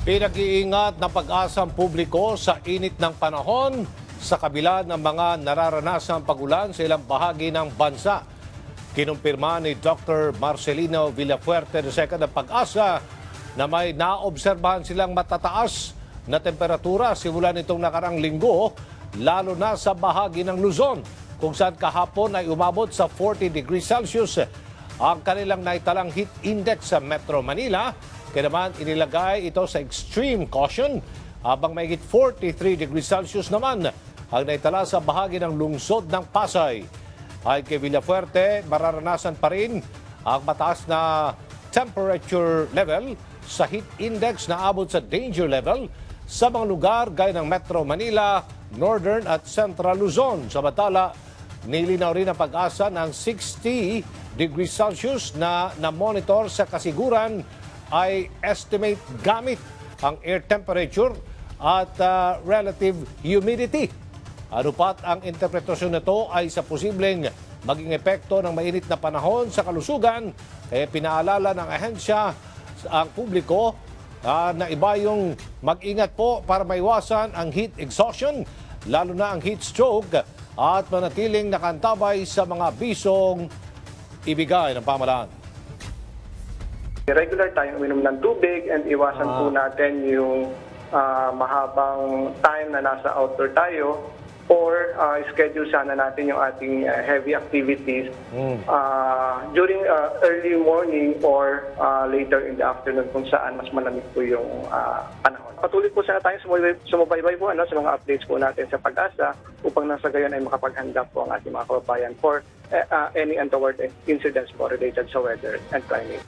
Pinag-iingat na pag-asang publiko sa init ng panahon sa kabila ng mga nararanasang pagulan sa ilang bahagi ng bansa. Kinumpirma ni Dr. Marcelino Villafuerte II ng pag-asa na may naobserbahan silang matataas na temperatura simula nitong nakarang linggo, lalo na sa bahagi ng Luzon, kung saan kahapon ay umabot sa 40 degrees Celsius ang kanilang naitalang heat index sa Metro Manila. Kaya naman inilagay ito sa extreme caution habang may 43 degrees Celsius naman ang naitala sa bahagi ng lungsod ng Pasay. Ay kay Villafuerte, mararanasan pa rin ang mataas na temperature level sa heat index na abot sa danger level sa mga lugar gaya ng Metro Manila, Northern at Central Luzon. Samantala, nilinaw rin ang pag-asa ng 60 degrees Celsius na na-monitor sa kasiguran ay estimate gamit ang air temperature at ah, relative humidity. Ano pat ang interpretasyon nito ay sa posibleng maging epekto ng mainit na panahon sa kalusugan kaya pinaalala ng ahensya ang publiko ah, na iba yung mag-ingat po para maiwasan ang heat exhaustion, lalo na ang heat stroke at manatiling nakantabay sa mga bisong ibigay ng pamalaan. Regular tayong uminom ng tubig and iwasan po natin yung ah, mahabang time na nasa outdoor tayo or ah, schedule sana natin yung ating ah, heavy activities ah, during ah, early morning or ah, later in the afternoon kung saan mas malamig po yung ah, panahon. Patuloy po sana tayo sumubay- sumubaybay po ano, sa mga updates po natin sa pag-asa upang nasa gayon ay makapaghanda po ang ating mga kababayan for eh, ah, any untoward incidents po related sa weather and climate.